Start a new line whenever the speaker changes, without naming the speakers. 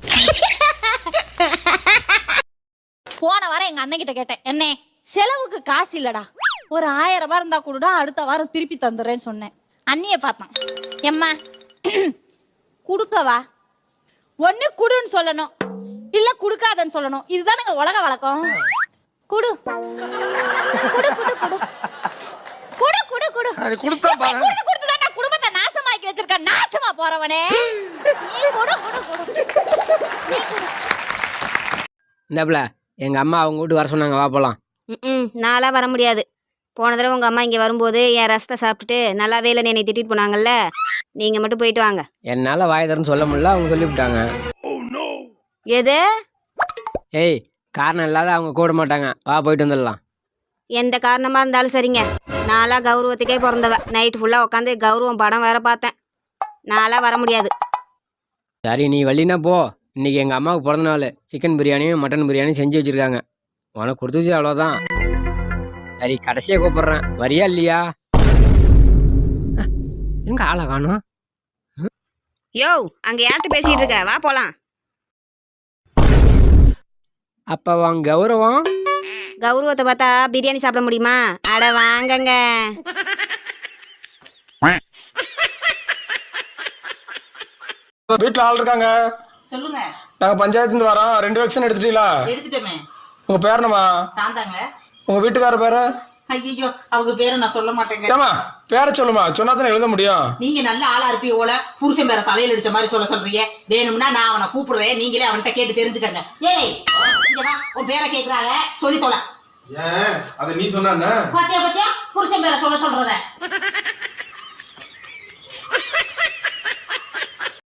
போன வாரம் எங்க அண்ணன் கிட்ட கேட்டேன் என்ன செலவுக்கு காசு இல்லடா. ஒரு ஆயிரம் ரூபாய் இருந்தா கூடடா அடுத்த வாரம் திருப்பி தந்துடுறேன்னு சொன்னேன். அண்ணிய பார்த்தான். எம்மா குடுக்கவா? ஒண்ணு குடுன்னு சொல்லணும். இல்ல குடுக்காதன்னு சொல்லணும். இதுதானுங்க உலக வழக்கம். குடு. குடு குடு குடு. குடு குடு குடு.
அது கொடுத்தா பாரு.
குடுத்து குடும்பத்தை நாசமாக்கி வச்சிருக்க. நாசமா போறவனே. நீ குடு குடு குடு.
இந்தாப்புல எங்கள் அம்மா அவங்க வீட்டுக்கு வர சொன்னாங்க வா போகலாம்
ம் நான்லாம் வர முடியாது. போன தடவை உங்கள் அம்மா இங்கே வரும்போது என் ரசத்தை சாப்பிட்டுட்டு நல்லாவே இல்லை என்னை திட்டிட்டு போனாங்கல்ல? நீங்கள் மட்டும் போயிட்டு வாங்க.
என்னால் வாய் தரன்னு சொல்ல முடியல அவங்க சொல்லிவிட்டாங்க.
எது?
ஏய் காரணம் இல்லாத அவங்க கூட மாட்டாங்க. வா போயிட்டு வந்துடலாம்.
எந்த காரணமாக இருந்தாலும் சரிங்க. நான்லாம் கௌரவத்துக்கே பிறந்தவ. நைட்டு ஃபுல்லாக உட்காந்து கௌரவம் படம் வேற பார்த்தேன். நான்லாம் வர முடியாது.
சரி நீ வள்ளினா போ. இன்னைக்கு எங்கள் அம்மாவுக்கு பிறந்த நாள். சிக்கன் பிரியாணியும் மட்டன் பிரியாணியும் செஞ்சு வச்சுருக்காங்க. உனக்கு கொடுத்துச்சு அவ்வளோதான் சரி கடைசியாக கூப்பிட்றேன். வரியா இல்லையா? எங்க ஆளை காணும்?
யோ அங்கே யார்கிட்ட பேசிகிட்டு இருக்க? வா போகலாம்
அப்போ உன் கௌரவம்.
கௌரவத்தை பார்த்தா பிரியாணி சாப்பிட முடியுமா? அட வாங்கங்க.
வீட்டுல ஆள் இருக்காங்க.
சொல்லுங்க.
நாங்க பஞ்சாயத்துல இருந்து வரோம். ரெண்டு வேக்சின் எடுத்துட்டீங்களா?
எடுத்துட்டோமே.
உங்க பேர் என்னம்மா?
சாந்தாங்க.
உங்க வீட்டுக்கார பேரு?
ஐயோ அவங்க பேரை நான் சொல்ல மாட்டேங்க.
ஏமா பேரை சொல்லுமா? சொன்னா தானே எழுத முடியும்.
நீங்க நல்ல ஆளா இருப்பீங்க போல புருஷன் பேரை தலையில அடிச்ச மாதிரி சொல்ல சொல்றீங்க. வேணும்னா நான் அவனை கூப்பிடுவேன் நீங்களே அவன்கிட்ட கேட்டு தெரிஞ்சுக்கங்க. ஏய் இங்க வா உன் பேரை கேக்குறாங்க. சொல்லி தொலை.
ஏன்? அத நீ சொன்ன
பாத்தியா பாத்தியா? புருஷன் பேரை சொல்ல சொல்றத.